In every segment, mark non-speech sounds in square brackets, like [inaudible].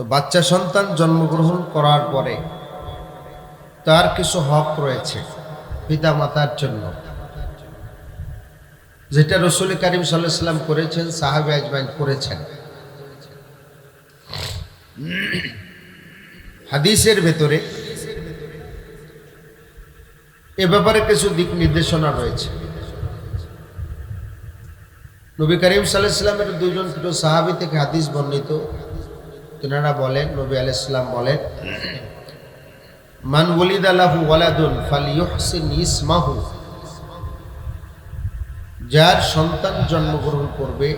তো বাচ্চা সন্তান জন্মগ্রহণ করার পরে তার কিছু হক রয়েছে পিতা মাতার জন্য। যেটা রসুল করিম সাল্লাম করেছেন, সাহাবে আজমাইন করেছেন। হাদিসের ভেতরে এ ব্যাপারে কিছু দিক নির্দেশনা রয়েছে। নবী করিম সাল্লাহ সাল্লামের দুজন সাহাবি থেকে হাদিস বর্ণিত। তিনারা বলেন, নবী আলাইসাল্লাম বলেন, মান ওলিদ আলাহু ওয়ালাদুন ফাল ইউহসিন ইসমাহু। যার সন্তান জন্মগ্রহণ করবে,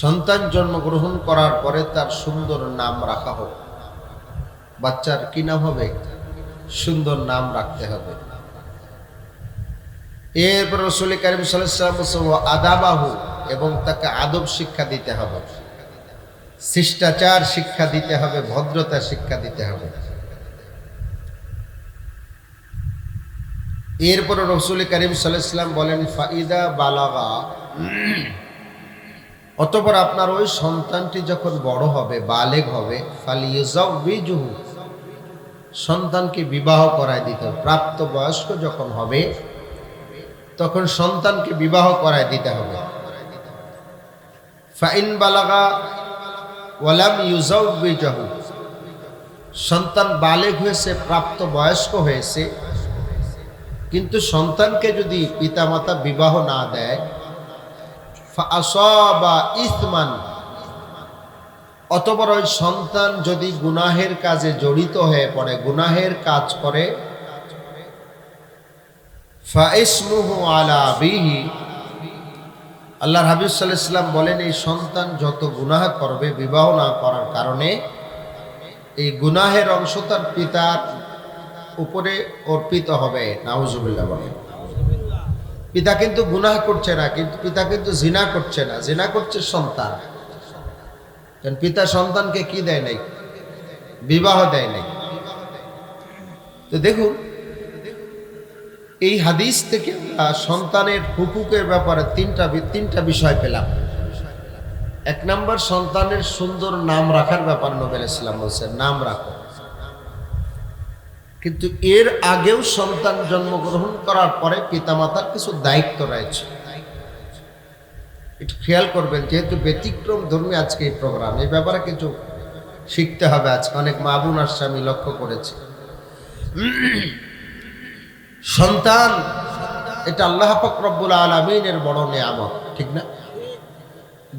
সন্তান জন্মগ্রহণ করার পরে তার সুন্দর নাম রাখা হোক। বাচ্চার কি নাম হবে? সুন্দর নাম রাখতে হবে। এরপর রসুল করিম সাল্লাম আদাবাহু, এবং তাকে আদব শিক্ষা দিতে হবে। শিষ্টাচার শিক্ষা দিতে হবে, ভদ্রতা শিক্ষা দিতে হবে। এরপর রসুল করিম সাল্লাম বলেন, ফাইদা বালাগা, অতপর আপনার ওই সন্তানটি যখন বড় হবে, বালেগ হবে সন্তানকে বিবাহ করায় দিতে হবে। প্রাপ্ত বয়স্ক যখন হবে, তখন সন্তানকে বিবাহ করায় দিতে হবে। ফাইন বালাগা ওয়ালাম ইউজাউবিজাহু সন্তান বালেগ হয়েছে, প্রাপ্ত বয়স্ক হয়েছে। কিন্তু সন্তানকে যদি পিতামাতা বিবাহ না দেয় বা ইসমান। অতবর ওই সন্তান যদি গুনাহের কাজে জড়িত হয়ে পড়ে, গুনাহের কাজ করে, ফাইসমুহু আলা বিহি আল্লাহ হাবিব সাল্লাম বলেন, এই সন্তান যত গুনাহ করবে, বিবাহ না করার কারণে এই গুনাহের অংশ তার পিতার উপরে অর্পিত হবে। নাউজুবিল্লাহ বলেন। পিতা কিন্তু গুনাহ করছে না, কিন্তু পিতা কিন্তু জিনা করছে না। জিনা করছে সন্তান। কারণ পিতা সন্তানকে কি দেয় নাই? বিবাহ দেয় নাই। তো দেখুন এই হাদিস থেকে আমরা সন্তানের হুকুকের ব্যাপারে তিনটা তিনটা বিষয় পেলাম। এক নম্বর, সন্তানের সুন্দর নাম রাখার ব্যাপার নোবেল ইসলাম বলছেন, নাম রাখো। কিন্তু এর আগেও সন্তান জন্মগ্রহণ করার পরে পিতামাতার কিছু দায়িত্ব রয়েছে। একটু খেয়াল করবেন, যেহেতু ব্যতিক্রম ধর্মী আজকে এই প্রোগ্রাম এই ব্যাপারে কিছু শিখতে হবে আজকে। অনেক মা বোন আসছে, আমি লক্ষ্য করেছি। সন্তান, এটা আল্লাহ ফকরব্বুল আলমিনের বড় নেয়ামত, ঠিক না?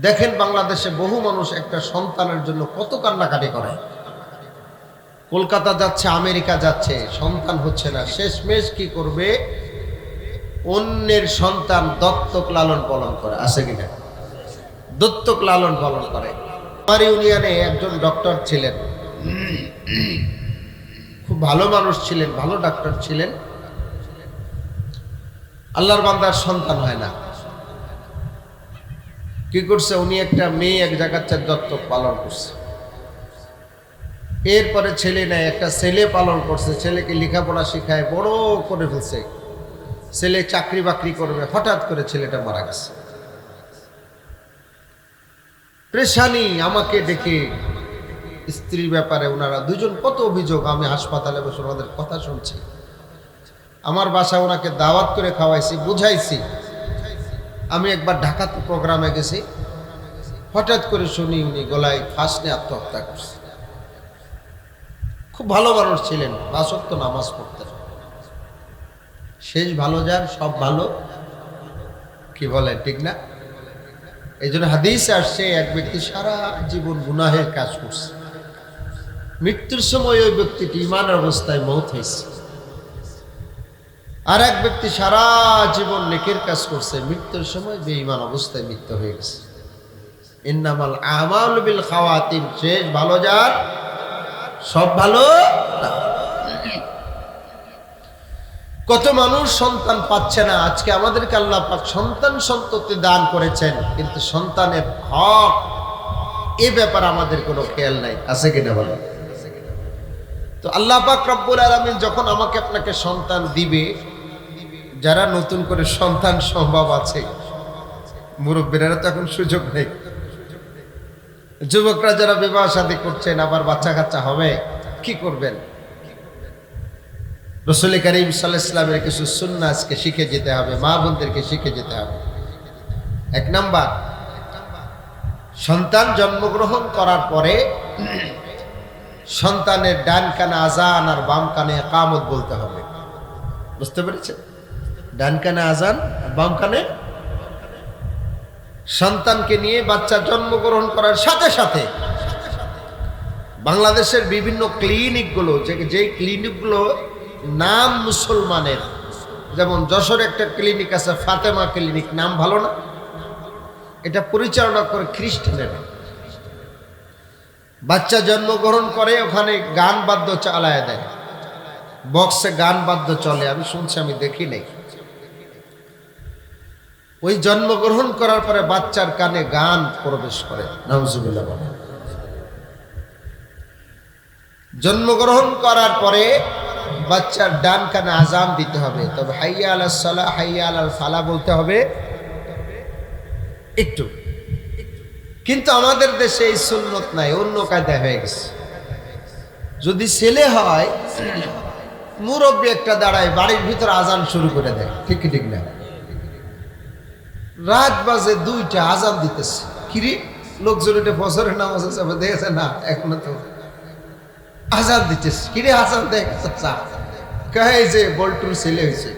দেখেন বাংলাদেশে বহু মানুষ একটা সন্তানের জন্য কত কান্নাকাটি করে। কলকাতা যাচ্ছে, আমেরিকা যাচ্ছে, সন্তান হচ্ছে না। শেষমেশ কি করবে? অন্যের সন্তান দত্তক লালন পালন করে, আছে কিনা? দত্তক লালন পালন করে। আমার ইউনিয়নে একজন ডক্টর ছিলেন। খুব ভালো মানুষ ছিলেন, ভালো ডাক্তার ছিলেন। আল্লাহর বান্দার সন্তান হয় না। কি করছে? উনি একটা মেয়ে এক জায়গার দত্তক পালন করছে। এরপরে ছেলে নেয়, একটা ছেলে পালন করছে, ছেলেকে লেখাপড়া শিখায়, বড় করে ফেলছে। ছেলে চাকরি বাকরি করবে, হঠাৎ করে ছেলেটা মারা গেছে। প্রেশানি আমাকে ডেকে স্ত্রীর ব্যাপারে ওনারা দুজন কত অভিযোগ, আমি হাসপাতালে বসে ওনাদের কথা শুনছি। আমার বাসা ওনাকে দাওয়াত করে খাওয়াইছি, বুঝাইছি। আমি একবার ঢাকাতে প্রোগ্রামে গেছি। হঠাৎ করে শুনি উনি গলায় ফাঁস নিয়ে আত্মহত্যা করছে। খুব ভালো মানুষ ছিলেন বাসত্ব নামাজ পড়তেন। শেষ ভালো যার, সব ভালো। কি বলে, ঠিক না? এই জন্য হাদিস আসছে, এক ব্যক্তি সারা জীবন গুনাহের কাজ করছে। মৃত্যুর সময় ওই ব্যক্তিটি ইমানের অবস্থায় মৌত হয়েছে। আর এক ব্যক্তি সারা জীবন নেকের কাজ করছে, মৃত্যুর সময় বেঈমান অবস্থায় মৃত্যু হয়ে গেছে। ইন্নামাল আমাল বিল খাওয়াতিম শেষ ভালো যার? সব ভালো? কত মানুষ সন্তান পাচ্ছে না, আজকে আমাদেরকে আল্লাহ পাক সন্তান সন্ততি দান করেছেন, কিন্তু সন্তানের হক, এ ব্যাপার আমাদের কোনো খেয়াল নাই, আছে কিনা বলো তো আল্লাহ পাক রব্বুল আলমিন যখন আমাকে আপনাকে সন্তান দিবে, যারা নতুন করে সন্তান সম্ভব আছে মুরব্বীরা তো এখন সুযোগ নেই। যুবকরা যারা বিবাহ শাদী করছেন, আবার বাচ্চা কাচ্চা হবে, কি করবেন? রসুল করিম সাল্লাহ ইসলামের কিছু সুন্না আজকে শিখে যেতে হবে, মা বোনদেরকে শিখে যেতে হবে। এক নাম্বার, সন্তান জন্মগ্রহণ করার পরে সন্তানের ডান কানে আজান আর বাম কানে কামত বলতে হবে। বুঝতে পেরেছেন? ডান কানে আজান আর বাম কানে? সন্তানকে নিয়ে বাচ্চা জন্মগ্রহণ করার সাথে সাথে বাংলাদেশের বিভিন্ন ক্লিনিকগুলো, যে যেই ক্লিনিকগুলো নাম মুসলমানের, যেমন যশোর একটা ক্লিনিক আছে, ফাতেমা ক্লিনিক, নাম ভালো না? এটা পরিচালনা করে খ্রিস্টানেরা। বাচ্চা জন্মগ্রহণ করে, ওখানে গান বাদ্য চালায় দেয়। বক্সে গান বাদ্য চলে, আমি শুনছি, আমি দেখি নাই। ওই জন্মগ্রহণ করার পরে বাচ্চার কানে গান প্রবেশ করে বলে। জন্মগ্রহণ করার পরে বাচ্চার ডান কানে আজান দিতে হবে। তবে হাইয়া আলাহ সালা, হাইয়া আলাল ফালা বলতে হবে, একটু। কিন্তু আমাদের দেশে এই সুন্নত নাই, অন্য কায়দায় হয়ে গেছে। যদি ছেলে হয়, মুরব্বী একটা দাঁড়ায়, বাড়ির ভিতর আজান শুরু করে দেয়, ঠিক ঠিক না? রাত বাজে দুইটা, আজান দিতেছে। কিরি লোকজন এটা বছরের নামাজ আছে দেখেছে, না, এখনও তো আজান দিতেছে। কিরে আজান দেখেছে কাহে যে বল্টুর ছেলে হয়েছে।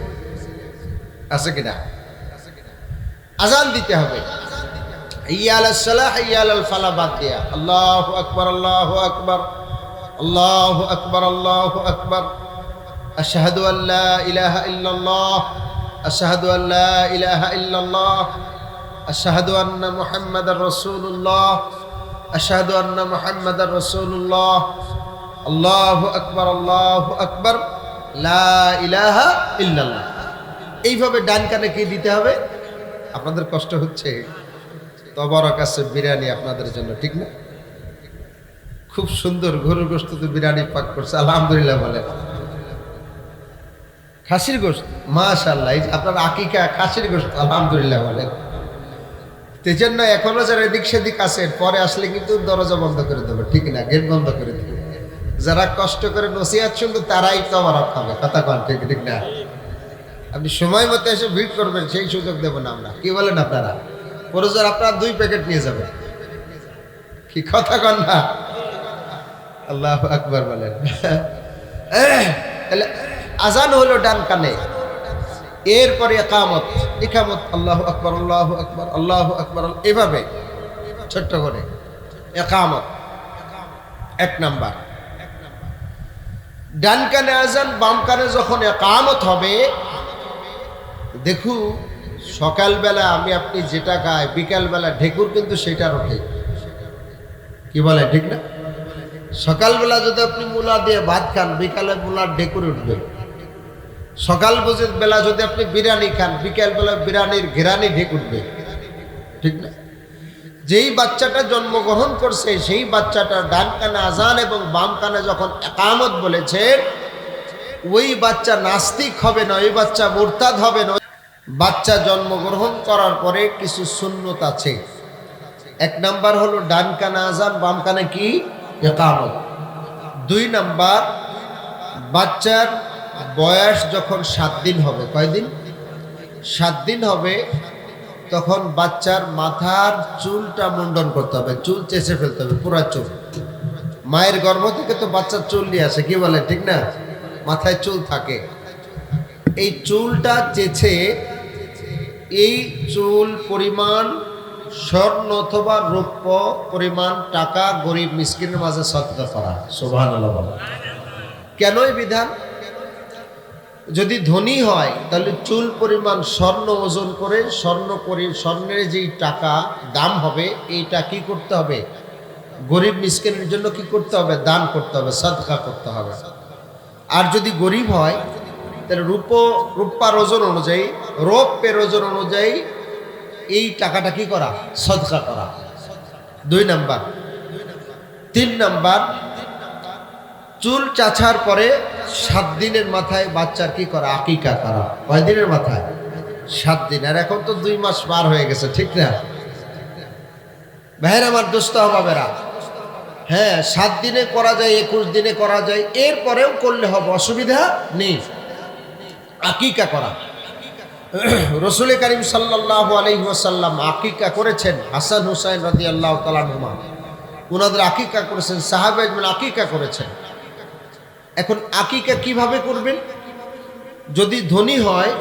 আছে কিনা? আজান দিতে হবে। এইভাবে ডান কানে কি দিতে হবে? আপনাদের কষ্ট হচ্ছে। তবরক আছে বিরিয়ানি আপনাদের জন্য, ঠিক না? খুব সুন্দর গরুর গোস্ত তো বিরিয়ানি পাক করছে, আলহামদুলিল্লাহ বলেন। খাসির গোস্ত মাশাল্লাহ আপনার আকিকা খাসির গোস্ত আলহামদুলিল্লাহ বলেন। সেই জন্য এখনও যারা এদিক সেদিক আছে পরে আসলে কিন্তু দরজা বন্ধ করে দেবো, ঠিক না? গেট বন্ধ করে দেবো। যারা কষ্ট করে নসিহাত শুনবে, তারাই তো আমার খাবে, কথা কন, ঠিক ঠিক না? আপনি সময় মতো এসে ভিড় করবেন, সেই সুযোগ দেবো না আমরা। কি বলেন আপনারা? প্রয়োজন আপনারা দুই প্যাকেট নিয়ে যাবেন। কি কথা কন না? আল্লাহ আকবার বলেন। আজান হলো ডান কানে। এরপরে একামত একামত, আল্লাহ আকবর আল্লাহ আকবর আল্লাহ আকবর, এভাবে। ছোট্ট করে। একামত, এক নাম্বার। ডান কানে আজান, বাম কানে যখন একামত হবে দেখু সকালবেলা আমি আপনি যেটা খাই বিকালবেলা ঢেকুর কিন্তু সেটার ওঠে কি বলে, ঠিক না? সকালবেলা যদি আপনি মূলা দিয়ে ভাত খান, বিকালে মূলার ঢেকুর উঠবে। সকাল বেলা যদি আপনি বিরিয়ানি খান, বিকালবেলা বিরিয়ানির ঘেরানি ঢেক উঠবে। ঠিক না? যেই বাচ্চাটা জন্মগ্রহণ করছে, সেই বাচ্চাটা ডান কানে আজান এবং বাম কানে যখন একামত বলেছে, ওই বাচ্চা নাস্তিক হবে না, ওই বাচ্চা মোরতাদ হবে না বাচ্চা জন্মগ্রহণ করার পরে কিছু সুন্নত আছে। এক নাম্বার হলো ডান কানে আজান বাম কানে কি? একামত দুই নাম্বার, বাচ্চার বয়স যখন সাত দিন হবে কয়দিন সাত দিন হবে, তখন বাচ্চার মাথার চুলটা মুন্ডন করতে হবে, চুল চেঁচে ফেলতে হবে, পুরা চুল। মায়ের গর্ভ থেকে তো বাচ্চার চুল নিয়ে আসে, কি বলে, ঠিক না? মাথায় চুল থাকে। এই চুলটা চেঁচে এই চুল পরিমাণ স্বর্ণ অথবা রৌপ্য পরিমাণ টাকা গরিব মিসকিনের মাঝে সৎকার করা। সোভান কেন এই বিধান? যদি ধনী হয় তাহলে চুল পরিমাণ স্বর্ণ ওজন করে স্বর্ণ পরি স্বর্ণের যেই টাকা দাম হবে এইটা কি করতে হবে? গরিব মিসকিনের জন্য কি করতে হবে? দান করতে হবে সদকা করতে হবে। আর যদি গরিব হয় তাহলে রূপ রূপার ওজন অনুযায়ী রৌপ্যের ওজন অনুযায়ী এই টাকাটা কি করা? সদকা করা। দুই নাম্বার। তিন নাম্বার, চুল চাছার পরে সাত দিনের মাথায় বাচ্চার কি করা? আকিকা করা। কয় দিনের মাথায়? সাত দিন। আর এখন তো দুই মাস পার হয়ে গেছে, ঠিক না? ভাইয়ের আমার দোস্ত হবাবেরা হ্যাঁ সাত দিনে করা যায়, একুশ দিনে করা যায়, এরপরেও করলে হবে, অসুবিধা নেই। আকিকা করা। [clears throat] রসুল করিম সাল্লাহ আলহিহাসাল্লাম আকিকা করেছেন হাসান হুসাইন রদি আল্লাহ তালানুমা ওনাদের আকিকা করেছেন সাহাবেজমান আকিকা করেছেন। এখন আকিকা কীভাবে করবেন? যদি ধনী হয়,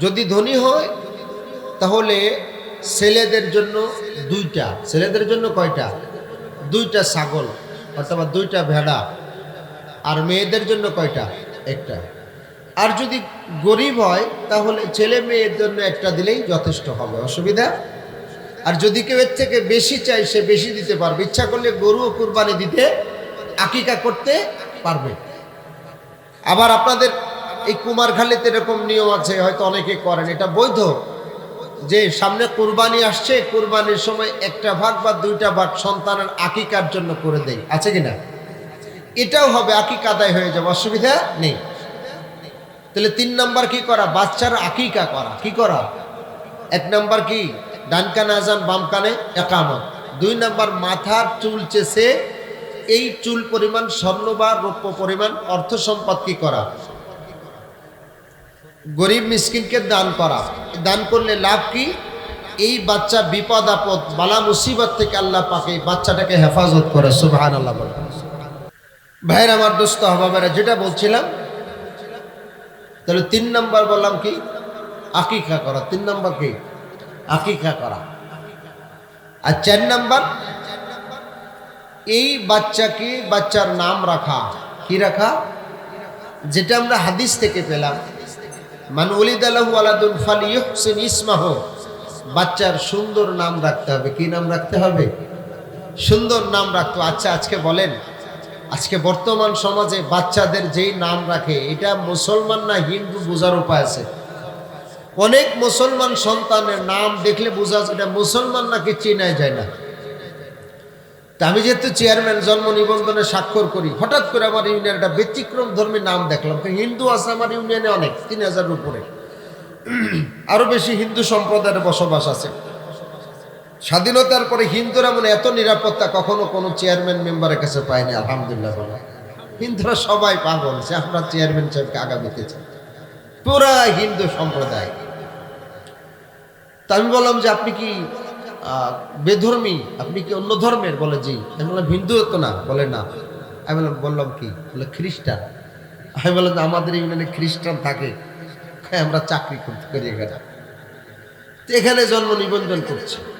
যদি ধনী হয়, তাহলে ছেলেদের জন্য দুইটা, ছেলেদের জন্য কয়টা? দুইটা ছাগল অথবা দুইটা ভেড়া। আর মেয়েদের জন্য কয়টা? একটা। আর যদি গরিব হয়, তাহলে ছেলে মেয়ের জন্য একটা দিলেই যথেষ্ট হবে। অসুবিধা? আর যদি কেউ এর থেকে বেশি চাই সে বেশি দিতে পারবে। ইচ্ছা করলে গরু ও কুরবানি দিতে, আকিকা করতে পারবে। আবার আপনাদের এই কুমারখালীতে এরকম নিয়ম আছে, হয়তো অনেকে করেন। এটা বৈধ। যে সামনে কুরবানি আসছে, কুরবানির সময় একটা ভাগ বা দুইটা ভাগ সন্তানের আকিকার জন্য করে দেয়। আছে কিনা? এটাও হবে, আকিকা আদায় হয়ে যাবে। অসুবিধা নেই। তাহলে তিন নাম্বার কি করা? বাচ্চার আকিকা করা। কি করা? এক নাম্বার কি? ডান কানে আজান, বাম কানে একামত। দুই নাম্বার, মাথার চুল চেষে এই চুল পরিমাণ, স্বর্ণ বা রৌপ্য পরিমাণ, অর্থ সম্পদ কি করা? গরিব মিসকিনকে দান করা। দান করলে লাভ কি? এই বাচ্চা বিপদ আপদ, বালা মুসিবত থেকে আল্লাহ পাকে বাচ্চাটাকে হেফাজত করে। সুবহান আল্লাহ ভাইয়ের আমার দোস্ত হবাবেরা যেটা বলছিলাম তাহলে তিন নাম্বার বললাম কি? আকিকা করা। তিন নাম্বার কি? আকিকা করা। আর চার নাম্বার, এই বাচ্চাকে, বাচ্চার নাম রাখা। কি রাখা? যেটা আমরা হাদিস থেকে পেলাম। মান উলিদ আলাহু ইসমাহ। বাচ্চার সুন্দর নাম রাখতে হবে। কি নাম রাখতে হবে? সুন্দর নাম রাখতে। আচ্ছা আজকে বলেন। আজকে বর্তমান সমাজে বাচ্চাদের যেই নাম রাখে, এটা মুসলমান না হিন্দু বোঝার উপায় আছে? অনেক মুসলমান সন্তানের নাম দেখলে বোঝা এটা মুসলমান নাকি চেনাই যায় না। তা আমি যেহেতু চেয়ারম্যান, জন্ম নিবন্ধনে স্বাক্ষর করি, হঠাৎ করে আমার ইউনিয়ন একটা ব্যতিক্রম ধর্মী নাম দেখলাম। হিন্দু আছে আমার ইউনিয়নে অনেক, তিন হাজারের উপরে। আরও বেশি হিন্দু সম্প্রদায়ের বসবাস আছে। স্বাধীনতার পরে হিন্দুরা মানে এত নিরাপত্তা কখনো কোনো চেয়ারম্যান মেম্বারের কাছে পায়নি, আলহামদুলিল্লাহ বলে। হিন্দুরা সবাই পাগল যে আমরা চেয়ারম্যান সাহেবকে আগামীতে চাই। পুরা হিন্দু সম্প্রদায়। তা আমি বললাম যে আপনি কি বেধর্মী? আপনি কি অন্য ধর্মের? বলে, জি। আমি বললাম হিন্দু তো না। বলে, না। আমি বললাম বললাম কি? বলে, খ্রিস্টান। আমি বললাম, আমাদের ইউনিয়নে খ্রিস্টান থাকে। আমরা চাকরি করতে করি এখানে। এখানে জন্ম নিবন্ধন করছে।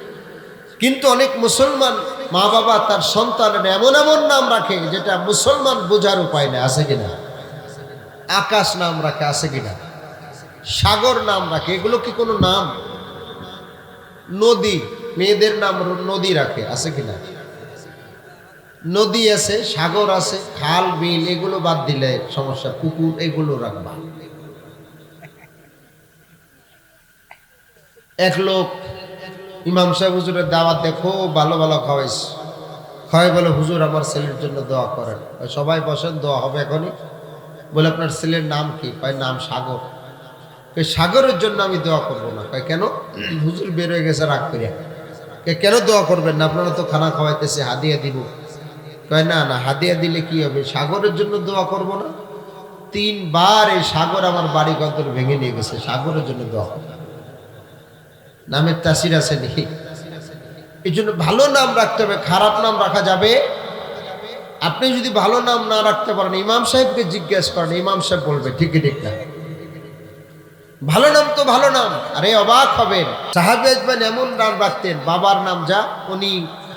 কিন্তু অনেক মুসলমান মা বাবা তার সন্তানের এমন এমন নাম রাখে যেটা মুসলমান বোঝার উপায় নেই, আছে কিনা? আকাশ নাম রাখে, আছে কিনা? সাগর নাম রাখে, এগুলো কি কোনো নাম? নদী, মেয়েদের নাম নদী রাখে, আছে কিনা? নদী আছে, সাগর আছে, খাল, বিল, এগুলো বাদ দিলে সমস্যা, পুকুর, এগুলো রাখবা। এক লোক ইমাম সাহেব হুজুরের দাওয়াত দেখো ভালো ভালো খাওয়াইস খাওয়াই বলে, হুজুর, আমার ছেলের জন্য দোয়া করেন। সবাই বসেন, দোয়া হবে এখনই? বলে, আপনার ছেলের নাম কি? কয়, নাম সাগর। কই সাগরের জন্য আমি দোয়া করব না। কয়, কেন? [clears throat] হুজুর বের হয়ে গেছে রাগ করিয়া। কয়, কেন দোয়া করবেন না? আপনারা তো খানা খাওয়াইতেছে, হাদিয়া দিব। কয়, না না, হাদিয়া দিলে কি হবে? সাগরের জন্য দোয়া করব না? তিনবার এই সাগর আমার বাড়ি কন্তর ভেঙে নিয়ে গেছে। সাগরের জন্য দোয়া করব। নামের তাসির আছে নাকি এই জন্য ভালো নাম রাখতে হবে, খারাপ নাম রাখা যাবে। আপনি যদি ভালো নাম না রাখতে পারেন, ইমাম সাহেবকে জিজ্ঞেস করেন, ইমাম সাহেব বলবে, ঠিকই ঠিক না ভালো নাম তো ভালো নাম, আরে অবাক হবেন। সাহাবি এমন নাম রাখতেন, বাবার নাম যা, উনি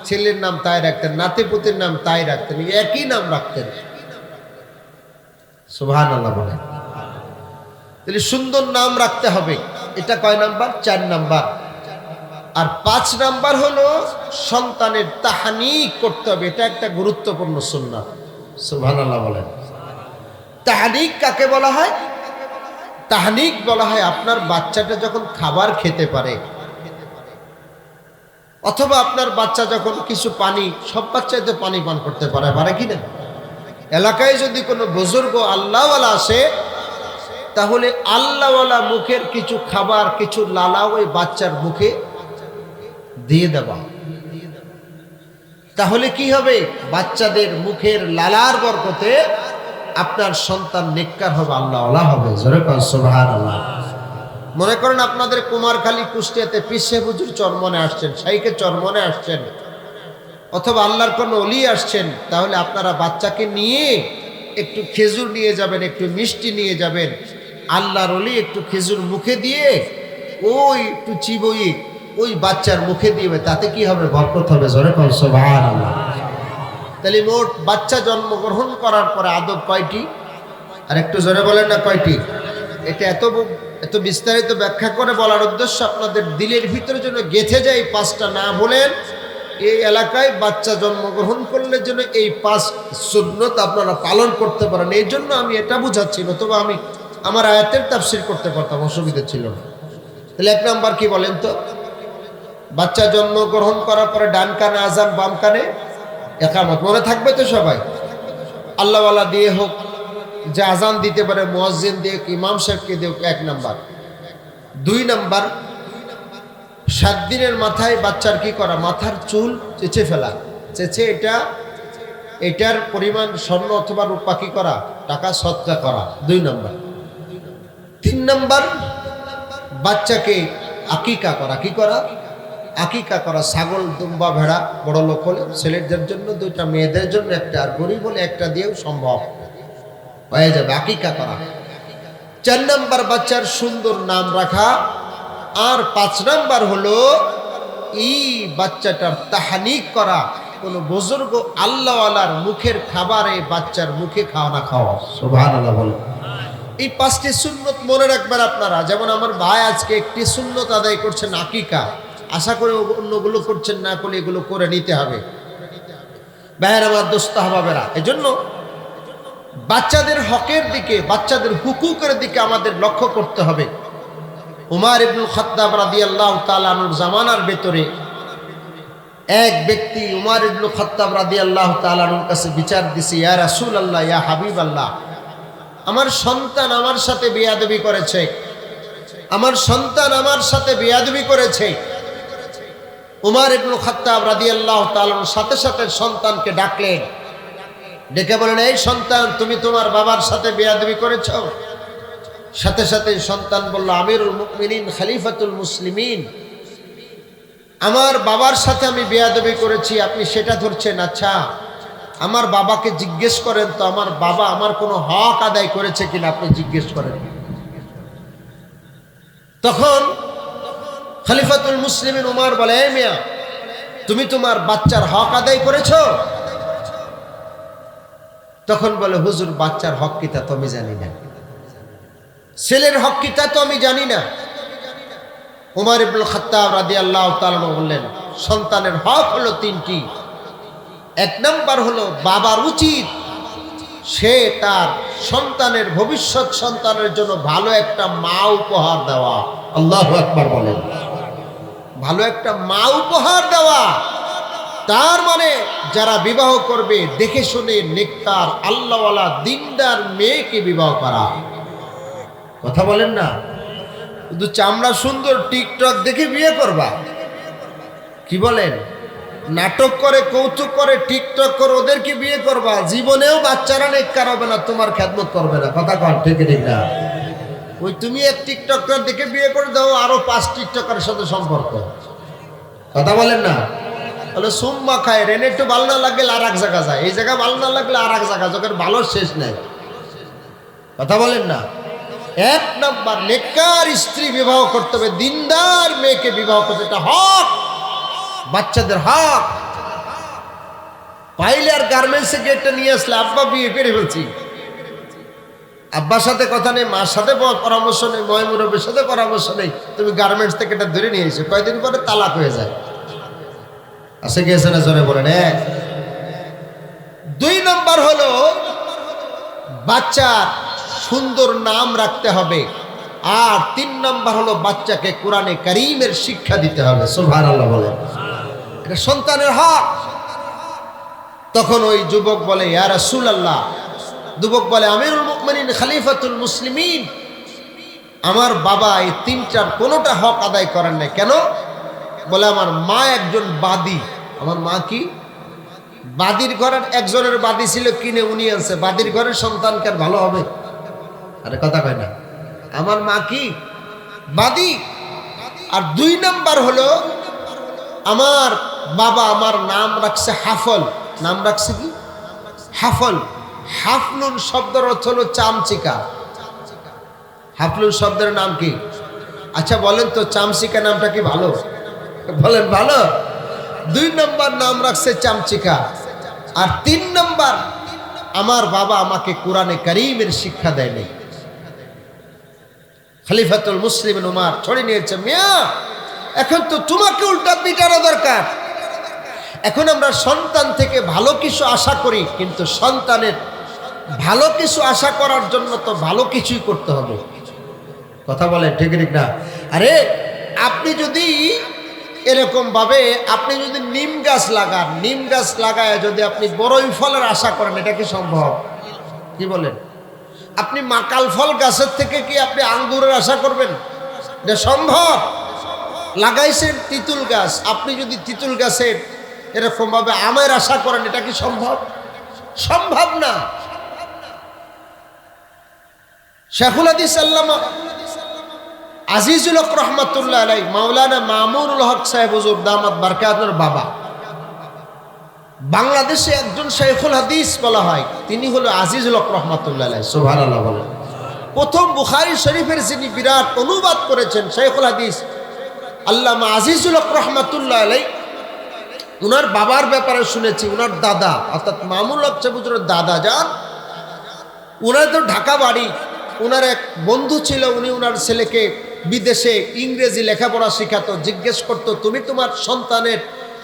ছেলের নাম তাই রাখতেন নাতে নাতিপুতির নাম তাই রাখতেন, একই নাম রাখতেন। সুবহান আল্লাহ বলেন। তাহলে সুন্দর নাম রাখতে হবে। এটা কয় নাম্বার? চার নাম্বার। আর পাঁচ নাম্বার হলো সন্তানের তাহানি করতে হবে। এটা একটা গুরুত্বপূর্ণ সুন্নাত সুবহানাল্লাহ বলেন। তাহানিক কাকে বলা হয়? তাহানিক বলা হয় আপনার বাচ্চাটা যখন খাবার খেতে পারে, অথবা আপনার বাচ্চা যখন কিছু পানি, সব বাচ্চাই তো পানি পান করতে পারে পারে কি না? এলাকায় যদি কোনো বুজুর্গ আল্লাহওয়ালা আসে, তাহলে আল্লাহওয়ালা মুখের কিছু খাবার, কিছু লালা ওই বাচ্চার মুখে দিয়ে দেওয়া তাহলে কি হবে? বাচ্চাদের মুখের লালার বরকতে আপনার সন্তান নেককার হবে, আল্লাহ আল্লাহ হবে। আল্লাহ মনে করেন আপনাদের কুমারখালী কুষ্টিয়াতে পিসে বুজুর চরমনে আসছেন সাইকে চরমনে আসছেন, অথবা আল্লাহর কোন অলি আসছেন, তাহলে আপনারা বাচ্চাকে নিয়ে একটু খেজুর নিয়ে যাবেন, একটু মিষ্টি নিয়ে যাবেন। আল্লাহর অলি একটু খেজুর মুখে দিয়ে ওই একটু চিবই ওই বাচ্চার মুখে দিবে তাতে কি হবে? বরকত হবে, জোরে কর, সুবহানাল্লাহ। তাহলে মোট বাচ্চা জন্মগ্রহণ করার পরে আদব কয়টি? আর একটু জোরে বলেন না কয়টি? এটা এত এত বিস্তারিত ব্যাখ্যা করে বলার উদ্দেশ্য আপনাদের দিলের ভিতরে যেন গেথে যায় পাঁচটা না বলেন। এই এলাকায় বাচ্চা জন্মগ্রহণ করলে যেন এই পাঁচ সুন্নত আপনারা পালন করতে পারেন। এই জন্য আমি এটা বুঝাচ্ছি, নতুবা আমি আমার আয়াতের তাফসির করতে পারতাম, অসুবিধা ছিল না। তাহলে এক নাম্বার কি বলেন তো? বাচ্চা জন্মগ্রহণ করার পরে ডান কানে, আজান বাম কানে, একামত। মনে থাকবে তো সবাই? আল্লাহওয়ালা দিয়ে হোক, যে আজান দিতে পারে, মুয়াজ্জিন দিয়ে ইমাম সাহেবকে দিয়ে এক নাম্বার। দুই নাম্বার, সাত দিনের মাথায় বাচ্চার কি করা? মাথার চুল চেঁচে ফেলা। চেঁচে এটা, এটার পরিমাণ স্বর্ণ অথবা রূপা কি করা? টাকা সৎকা করা। দুই নাম্বার। তিন নাম্বার, বাচ্চাকে আকিকা করা। কি করা? আকিকা করা ছাগল, দুম্বা ভেড়া, বড় লোক হলে ছেলেদের জন্য দুইটা, মেয়েদের জন্য একটা, আর গরিব হলে একটা দিয়েও সম্ভব। হয়ে যাবে আকিকা করা। চার নাম্বার বাচ্চার সুন্দর নাম রাখা। আর পাঁচ নাম্বার হলো এই বাচ্চাটার তাহানিক করা। কোনো বুজুর্গ আল্লাহওয়ালার মুখের খাবার বাচ্চার মুখে খাওয়া না খাওয়া। সোভান আল্লাহ বলো। এই পাঁচটি সুন্নত মনে রাখবেন আপনারা। যেমন আমার ভাই আজকে একটি সুন্নত আদায় করছেন আকিকা। আশা করে অন্যগুলো করছেন না করলে এগুলো করে নিতে হবে। আমার দোস্ত হবাবেরা এজন্য বাচ্চাদের হকের দিকে, বাচ্চাদের হুকুকের দিকে আমাদের লক্ষ্য করতে হবে। উমার ইবনুল খত্তাব রাদিয়াল্লাহ তালানুর জামানার ভেতরে এক ব্যক্তি উমার ইবনুল খত্তাব রাদিয়াল্লাহ তালানুর কাছে বিচার দিছে, ইয়া রাসুল আল্লাহ ইয়া হাবিব আল্লাহ আমার সন্তান আমার সাথে বেয়াদবি করেছে। আমার সন্তান আমার সাথে বেয়াদবি করেছে। উমার ইবনুল খত্তাব রাদিয়াল্লাহ তাআলার সাথে সাথে সন্তানকে ডাকলেন। ডেকে বলেন এই সন্তান, তুমি তোমার বাবার সাথে বেয়াদবি করেছ? সাথে সাথে সন্তান বলল, আমিরুল মুমিনিন, খলিফাতুল মুসলিমিন। আমার বাবার সাথে আমি বেয়াদবি করেছি, আপনি সেটা ধরছেন আচ্ছা। আমার বাবাকে জিজ্ঞেস করেন তো, আমার বাবা আমার কোনো হক আদায় করেছে কিনা, আপনি জিজ্ঞেস করেন। তখন খলিফাতুল মুসলিমিন উমার বলে "এই মিয়া, তুমি তোমার বাচ্চার হক আদায় করেছ? তখন বলে, হুজুর, বাচ্চার হক কি তা তো আমি জানি না। ছেলের হক কি তা তো আমি জানি না। উমার ইবুল খত্তাব রাদি আল্লাহ বললেন, সন্তানের হক হলো তিনটি। এক নম্বর হলো বাবার উচিত। সে তার সন্তানের ভবিষ্যৎ সন্তানের জন্য ভালো একটা মা উপহার দেওয়া। আল্লাহ একবার বলেন। ভালো একটা মা উপহার দেওয়া। তার মানে যারা বিবাহ করবে, দেখে শুনে নেককার, আল্লাহওয়ালা, দিনদার মেয়েকে বিবাহ করা। কথা বলেন না? শুধু চামড়া সুন্দর টিকটক দেখে বিয়ে করবা। কি বলেন? নাটক করে, কৌতুক করে, টিকটক করে ওদেরকে বিয়ে করবা। জীবনেও বাচ্চারা নেককার হবে না, তোমার খেদমত করবে না। কথা কন, ঠিক ঠিক না ওই তুমি এক টিকটকার দেখে বিয়ে করে দাও, আরও পাঁচ টিকটকারের সাথে সম্পর্ক। কথা বলেন না? তাহলে সুম্মা খায়, রেনে একটু ভালো না লাগলে আর এক জায়গা যায়। এই জায়গা ভালো না লাগলে আর এক জায়গা যখন ভালো শেষ নেই। কথা বলেন না? এক নম্বর নেকার স্ত্রী বিবাহ করতে হবে, দিনদার মেয়েকে বিবাহ করতে এটা হক। বাচ্চাদের হক। পাইলে আর গার্মেন্টসে গেটটা নিয়ে আসলে, আব্বা বিয়ে করে ফেলছি। আব্বার সাথে কথা নেই, মার সাথে পরামর্শ নেই ময়মুরবের সাথে পরামর্শ নেই, তুমি গার্মেন্টস থেকে এটা ধরে নিয়ে এসে, কয়দিন পরে তালাক হয়ে যায়। আসে গিয়েছে না জোরে বলেন? এক। দুই নম্বর হলো, বাচ্চার সুন্দর নাম রাখতে হবে। আর তিন নম্বর হলো, বাচ্চাকে কোরআনে করিমের শিক্ষা দিতে হবে। সুভান আল্লাহ বলে সন্তানের হক। তখন ওই যুবক বলে, ইয়া রাসূল আল্লাহ যুবক বলে, আমিরুল মুকমিনিন খলিফাতুল মুসলিমিন। আমার বাবা এই তিনটার কোনোটা হক আদায় করেন না কেন? বলে, আমার মা একজন বাদী। আমার মা কি? বাদির ঘরের একজনের বাদি ছিল, কিনে উনি আনছে। বাদির ঘরের সন্তানকে ভালো হবে? আরে, কথা কয় না। আমার মা কি? বাদি। আর দুই নাম্বার হলো, আমার বাবা আমার নাম রাখছে হাফল। নাম রাখছে কি? হাফল। হাফলুন শব্দের অর্থ হলো চামচিকা। হাফলুন শব্দের নাম কি? আচ্ছা বলেন তো, চামচিকা নামটা কি ভালো? বলেন, ভালো? দুই নম্বর নাম রাখছে চামচিকা। আর তিন নম্বর, আমার বাবা আমাকে কোরআনে করিমের শিক্ষা দেয়নি। খলিফাতুল মুসলিম উমার ছড়ে নিয়েছে, মিয়া, এখন তো তোমাকে উল্টা পিটানো দরকার। এখন আমরা সন্তান থেকে ভালো কিছু আশা করি, কিন্তু সন্তানের ভালো কিছু আশা করার জন্য তো ভালো কিছুই করতে হবে। কথা বলেন, ঠিক ঠিক না আরে, আপনি যদি এরকম ভাবে আপনি যদি নিম গাছ লাগান, নিম গাছ লাগায় যদি আপনি বড়ই ফলের আশা করেন, এটা কি সম্ভব? কি বলেন? আপনি মাকাল ফল গাছের থেকে কি আপনি আঙ্গুরের আশা করবেন? এটা সম্ভব? লাগাইছেন তিতুল গাছ, আপনি যদি তিতুল গাছের এরকম ভাবে আমের আশা করেন, এটা কি সম্ভব? সম্ভব না। শেখুল হাদিস আল্লামা আজিজুল হক রহমতুল্লাহ আলাই মাওলানা মামুনুল হক সাহেব হুজুর দামাত বারকাতর বাবা। বাংলাদেশে একজন শেখুল হাদিস বলা হয়, তিনি হলো আজিজুল হক রহমতুল্লাহ আলাই আল্লাহ প্রথম বুখারি শরীফের যিনি বিরাট অনুবাদ করেছেন শেখুল হাদিস, আল্লামা আজিজুল হক রহমতুল্লাহ আলাই উনার বাবার ব্যাপারে শুনেছি, উনার দাদা, অর্থাৎ মামুল হক সাহেব দাদা যান, উনার তো ঢাকা বাড়ি উনার এক বন্ধু ছিল, উনি উনার ছেলেকে বিদেশে ইংরেজি লেখাপড়া শেখাতো, জিজ্ঞেস করতো, তুমি তোমার সন্তানের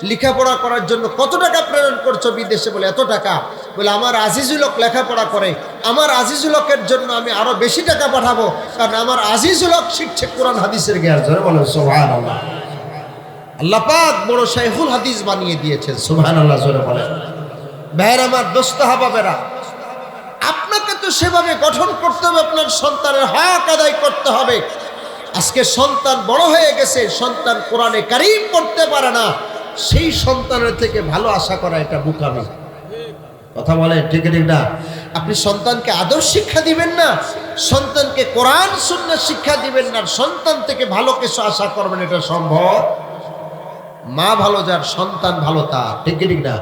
লেখাপড়া করার জন্য কত টাকা প্রেরণ করছ বিদেশে? বলে, এত টাকা? বলে, আমার আজিজুলক লেখাপড়া করে। আমার আজিজুলকের জন্য আমি আরও বেশি টাকা পাঠাবো, কারণ আমার আজিজুলক শিখছে কোরআন হাদিসের জ্ঞান। বলে সোহান আল্লাহ আল্লাহ পাক বড় শাইখুল হাদিস বানিয়ে দিয়েছেন সোহান আল্লাহ জোরে বলেন। ভাইয়ের, আমার দোস্ত হাবাবেরা আপনাকে তো সেভাবে গঠন করতে হবে, আপনার সন্তানের হক আদায় করতে হবে। আজকে সন্তান বড় হয়ে গেছে, সন্তান কোরআনে কারিম পড়তে পারে না। সেই সন্তানের থেকে ভালো আশা করা এটা বুকামি। কথা বলেন, ঠিক ঠিক না আপনি সন্তানকে আদর শিক্ষা দিবেন না, সন্তানকে কোরআন শূন্য শিক্ষা দিবেন না সন্তান থেকে ভালো কিছু আশা করবেন, এটা সম্ভব। মা ভালো যার, সন্তান ভালো তার, ঠিক ঠিক না